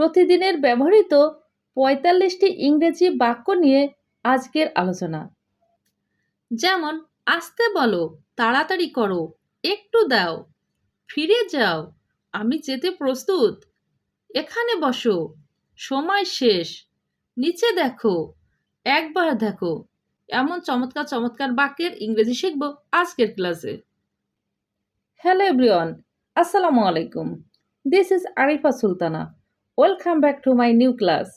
প্রতিদিনের ব্যবহৃত পঁয়তাল্লিশটি ইংরেজি বাক্য নিয়ে আজকের আলোচনা। যেমন, আসতে বলো, তাড়াতাড়ি করো, একটু দাও, ফিরে যাও, আমি যেতে প্রস্তুত, এখানে বসো, সময় শেষ, নিচে দেখো, একবার দেখো, এমন চমৎকার চমৎকার বাক্যের ইংরেজি শিখব আজকের ক্লাসে। হ্যালো এভরিওয়ান, আসসালামু আলাইকুম। This is Arifa Sultana. Welcome back to my new class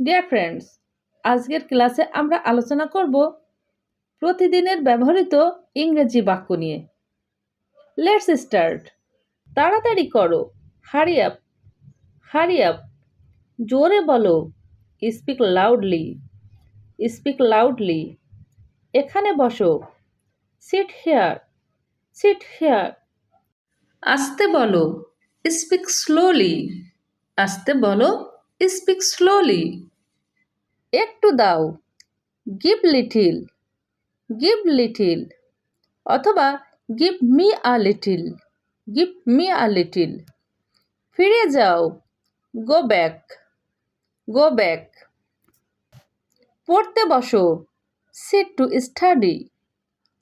dear friends আজকের ক্লাসে আমরা আলোচনা করব প্রতিদিনের ব্যবহৃত ইংরেজি বাক্য নিয়ে। লেটস স্টার্ট তাড়াতাড়ি করো। হারি আপ হারি আপ জোরে বলো। স্পিক লাউডলি স্পিক লাউডলি এখানে বসো। সিট হেয়ার সিট হেয়ার আসতে বলো। স্পিক স্লোলি আসতে বলো স্পিক স্লোলি একটু দাও। গিভ লিটিল গিভ লিটিল অথবা give me a little give me a little ফিরে যাও। গো ব্যাক গো ব্যাক পড়তে বসো। Sit to study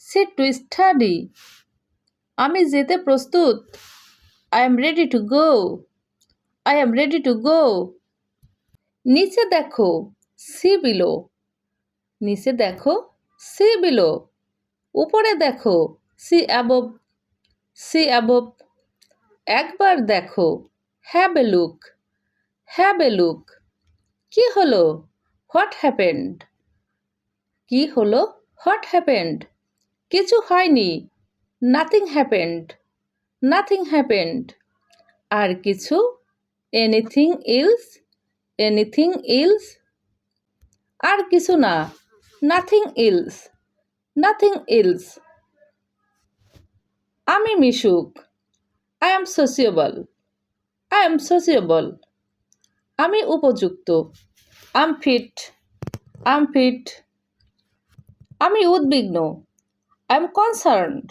sit to study আমি যেতে প্রস্তুত। I am ready to go I am ready to go নিচে দেখো, সি বিলো। নিচে দেখো, সি বিলো। উপরে দেখো, সি অ্যাবব সি অ্যাবব একবার দেখো have a look have a look কি হলো? হোয়াট হ্যাপেন্ড কি হলো? হোয়াট হ্যাপেন্ড কিছু হয়নি। নাথিং হ্যাপেন্ড নাথিং হ্যাপেন্ড আর কিছু এনিথিং ইলস এনিথিং ইলস আর কিছু না। নাথিং ইলস নাথিং ইলস আমি মিশুক। I am sociable I am sociable আমি উপযুক্ত। আম ফিট আম ফিট আমি উদ্বিগ্ন। I am concerned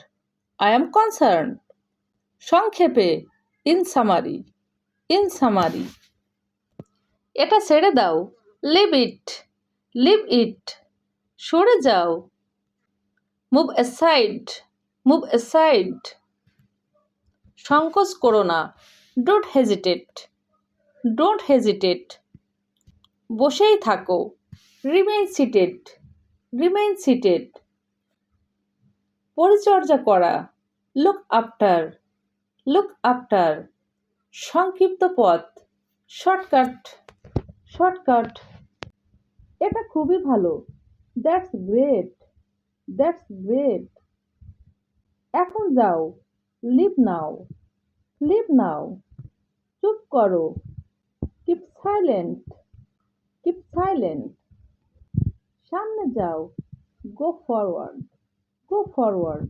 I am concern সংক্ষেপে ইন সামারি ইন সামারি। এটা ছেড়ে দাও। Leave it. Leave it. সরে যাও। Move aside. Move aside. সংকোচ করো না। Don't hesitate. Don't hesitate. বসেই থাকো। Remain seated. Remain seated. পরিচর্যা করা। Look after. Look after. সংক্ষিপ্ত পথ শর্টকাট শর্টকাট এটা খুবই ভালো। দ্যাটস গ্রেট দ্যাটস গ্রেট এখন যাও। লিভ নাও লিভ নাও চুপ করো। কিপ সাইলেন্ট কিপ সাইলেন্ট সামনে যাও। গো ফরওয়ার্ড গো ফরওয়ার্ড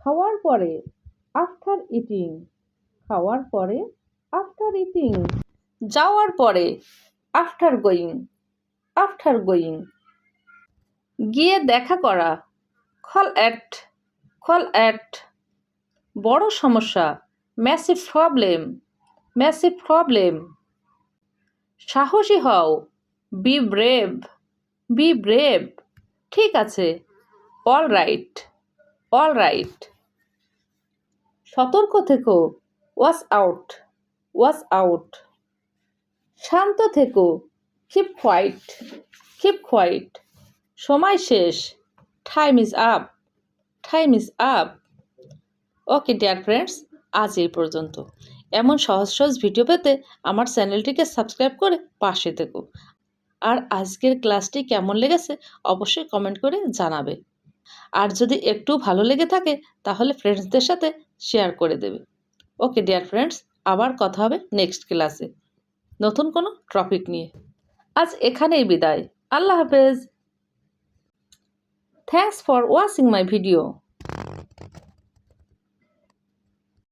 খাওয়ার পরে আফটার ইটিং খাওয়ার পরে আফটার ইটিং যাওয়ার পরে আফটার গোয়িং আফটার গোয়িং গিয়ে দেখা করা কল অ্যাট কল অ্যাট বড় সমস্যা ম্যাসিভ প্রবলেম ম্যাসিভ প্রবলেম সাহসী হও বি ব্রেভ বি ব্রেভ ঠিক আছে অল রাইট অল রাইট সতর্ক থেকো ওয়াশ আউট ওয়াশ আউট। শান্ত থেকো কিপ হোয়াইট কিপ হোয়াইট সময় শেষ time is up time is up okay dear friends আজ এই পর্যন্ত। এমন সহজ সহজ ভিডিও পেতে আমার চ্যানেলটিকে সাবস্ক্রাইব করে পাশে থেকো। আর আজকের ক্লাসটি কেমন লেগেছে অবশ্যই কমেন্ট করে জানাবে। আর যদি একটু ভালো লেগে থাকে, তাহলে ফ্রেন্ডসদের সাথে শেয়ার করে দেবে। ওকে ডিয়ার ফ্রেন্ডস আবার কথা হবে নেক্সট ক্লাসে নতুন কোনো টপিক নিয়ে। আজ এখানেই বিদায়। আল্লাহ হাফেজ। Thanks for watching my video